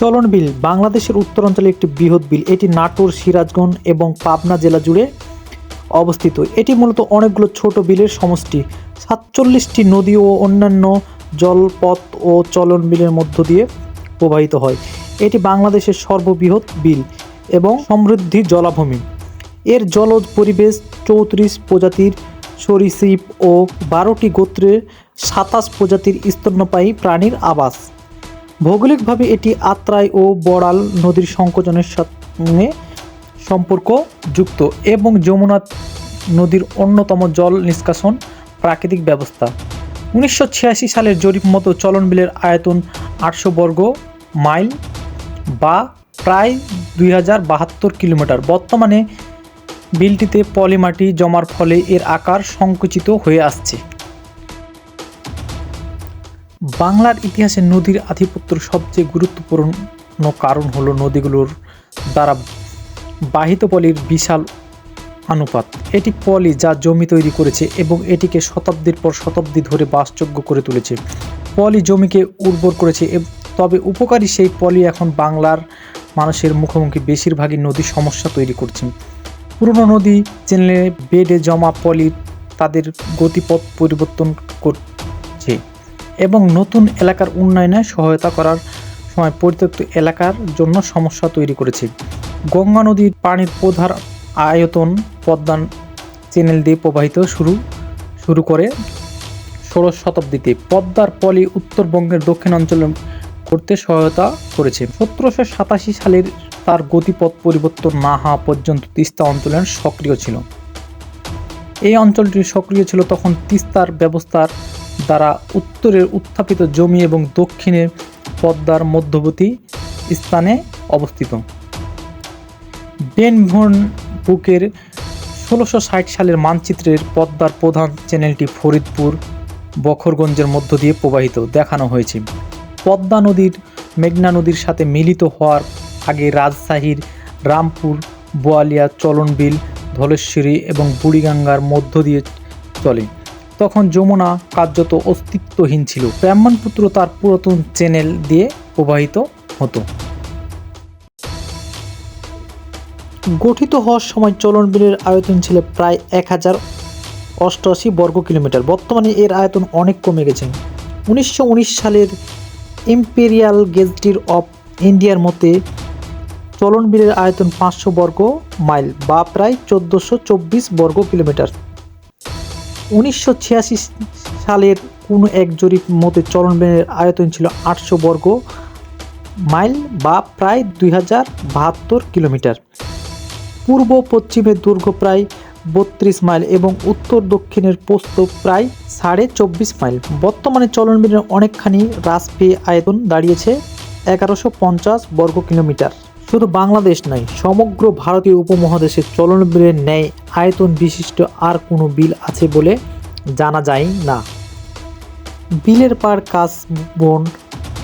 চলন বিল, বাংলাদেশের উত্তরাঞ্চলে একটি বৃহৎ বিল, এটি নাটোর, সিরাজগঞ্জ এবং পাবনা জেলা জুড়ে অবস্থিত। এটি মূলত অনেকগুলো ছোট বিলের সমষ্টি। সাতচল্লিশটি নদী ও অন্যান্য জলপথ ও চলন বিলের মধ্য দিয়ে প্রবাহিত হয়। এটি বাংলাদেশের সর্ববৃহৎ বিল এবং সমৃদ্ধি জলাভূমি। এর জলজ পরিবেশ চৌত্রিশ প্রজাতির সরীসৃপ ও বারোটি গোত্রের সাতাশ প্রজাতির স্তন্যপায়ী প্রাণীর আবাস। ভৌগোলিকভাবে এটি আত্রাই ও বড়াল নদীর সংকোচনের সঙ্গে সম্পর্ক যুক্ত এবং যমুনা নদীর অন্যতম জল নিষ্কাশন প্রাকৃতিক ব্যবস্থা। উনিশশো ছিয়াশি সালের জরিপ মতো চলন বিলের আয়তন আটশো বর্গ মাইল বা প্রায় দুই হাজার বাহাত্তর কিলোমিটার। বর্তমানে বিলটিতে পলিমাটি জমার ফলে এর আকার সংকুচিত হয়ে আসছে। বাংলার ইতিহাসে নদীর আধিপত্যের সবচেয়ে গুরুত্বপূর্ণ কারণ হলো নদীগুলোর দ্বারা বাহিত পলির বিশাল অনুপাত এটি পলি যা জমি তৈরি করেছে এবং এটিকে শতাব্দীর পর শতাব্দী ধরে বাসযোগ্য করে তুলেছে। পলি জমিকে উর্বর করেছে তবে উপকারী সেই পলি এখন বাংলার মানুষের মুখোমুখি বেশিরভাগই নদী সমস্যা তৈরি করছে। পুরনো নদী চ্যানেলে বেডে জমা পলি তাদের গতিপথ পরিবর্তন করছে এবং নতুন এলাকার উন্নয়নে সহায়তা করার সময় পরিত্যক্ত এলাকার জন্য সমস্যা তৈরি করেছে। গঙ্গা নদীর পানির প্রধান আয়তন পদ্মা চ্যানেল দিয়ে প্রবাহিত শুরু শুরু করে ষোড়শ শতাব্দীতে। পদ্মার পলি উত্তরবঙ্গের দক্ষিণাঞ্চলে করতে সহায়তা করেছে। সতেরোশো সাতাশি সালের তার গতিপথ পরিবর্তন না হওয়া পর্যন্ত তিস্তা অঞ্চলের সক্রিয় ছিল। এই অঞ্চলটি সক্রিয় ছিল তখন তিস্তার ব্যবস্থার দ্বারা উত্তরের উত্থাপিত জমি এবং দক্ষিণের পদ্মার মধ্যবর্তী স্থানে অবস্থিত। বেন ভন বুকের ষোলোশো ষাট সালের মানচিত্রের পদ্মার প্রধান চ্যানেলটি ফরিদপুর, বখরগঞ্জের মধ্য দিয়ে প্রবাহিত দেখানো হয়েছে। পদ্মা নদীর, মেঘনা নদীর সাথে মিলিত হওয়ার আগে রাজশাহীর রামপুর, বোয়ালিয়া, চলনবিল, ধলেশ্বরী এবং বুড়িগঙ্গার মধ্য দিয়ে চলে। তখন যমুনা কার্যত অস্তিত্বহীন ছিল। ব্রাহ্মণপুত্র তার পুরাতন চ্যানেল দিয়ে প্রবাহিত হতো। গঠিত হওয়ার সময় চলন বিলের আয়তন ছিল প্রায় এক হাজার অষ্টআশি বর্গ কিলোমিটার। বর্তমানে এর আয়তন অনেক কমে গেছে। উনিশশো উনিশ সালের ইম্পেরিয়াল গেজটির অফ ইন্ডিয়ার মতে চলন বিলের আয়তন পাঁচশো বর্গ মাইল বা প্রায় চোদ্দোশো বর্গ কিলোমিটার। উনিশশো ছিয়াশি সালের কোনো এক জরিপ মতে চলন বিলের আয়তন ছিল আটশো বর্গ মাইল বা প্রায় দুই হাজার বাহাত্তর কিলোমিটার। পূর্ব পশ্চিমের দৈর্ঘ্য প্রায় বত্রিশ মাইল এবং উত্তর দক্ষিণের প্রস্থ প্রায় সাড়ে চব্বিশ মাইল। বর্তমানে চলনবিলের অনেকখানি হ্রাস পেয়ে আয়তন দাঁড়িয়েছে এগারোশো পঞ্চাশ বর্গ কিলোমিটার। শুধু বাংলাদেশ নয়, সমগ্র ভারতীয় উপমহাদেশের চলনবিলের ন্যায় আয়তন বিশিষ্ট আর কোনো বিল আছে বলে জানা যায় না। বিলের পার কাশ বন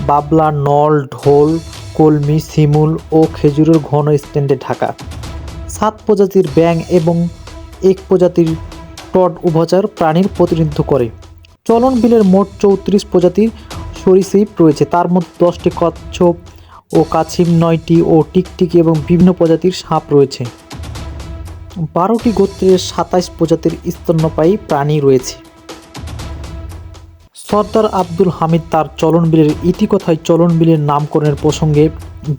বাবলা, নল, ঢোল, কলমি, শিমুল ও খেজুরের ঘন স্ট্যান্ডে ঢাকা। সাত প্রজাতির ব্যাং এবং এক প্রজাতির টড উভচার প্রাণীর প্রতিনিধিত্ব করে। চলন বিলের মোট চৌত্রিশ প্রজাতির সরীসৃপ রয়েছে, তার মধ্যে দশটি কচ্ছপ ও কাছিম নয়টি ও টিকটিকি এবং বিভিন্ন প্রজাতির সাপ রয়েছে। বারোটি গোত্রের সাতাইশ প্রজাতির স্তন্যপায়ী প্রাণী রয়েছে। সর্দার আব্দুল হামিদ তার চলন বিলের ইতিকথায় চলন বিলের নামকরণের প্রসঙ্গে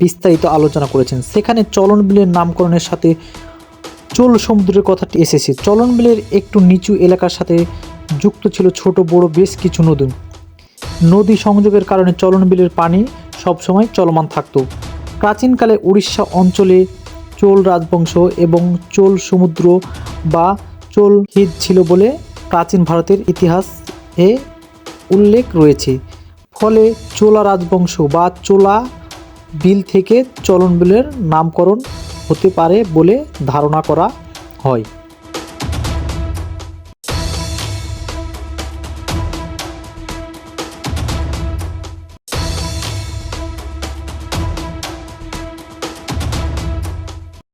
বিস্তারিত আলোচনা করেছেন। সেখানে চলন বিলের নামকরণের সাথে চোল সমুদ্রের কথাটি এসেছে। চলন বিলের একটু নিচু এলাকার সাথে যুক্ত ছিল ছোট বড় বেশ কিছু নদী। নদী সংযোগের কারণে চলন বিলের পানি সবসময় চলমান থাকত। প্রাচীনকালে উড়িষ্যা অঞ্চলে চোল রাজবংশ এবং চোল সমুদ্র বা চোল হিদ ছিল বলে প্রাচীন ভারতের ইতিহাস এ উল্লেখ রয়েছে। ফলে চোলা রাজবংশ বা চোলা বিল থেকে চলন বিলের নামকরণ হতে পারে বলে ধারণা করা হয়।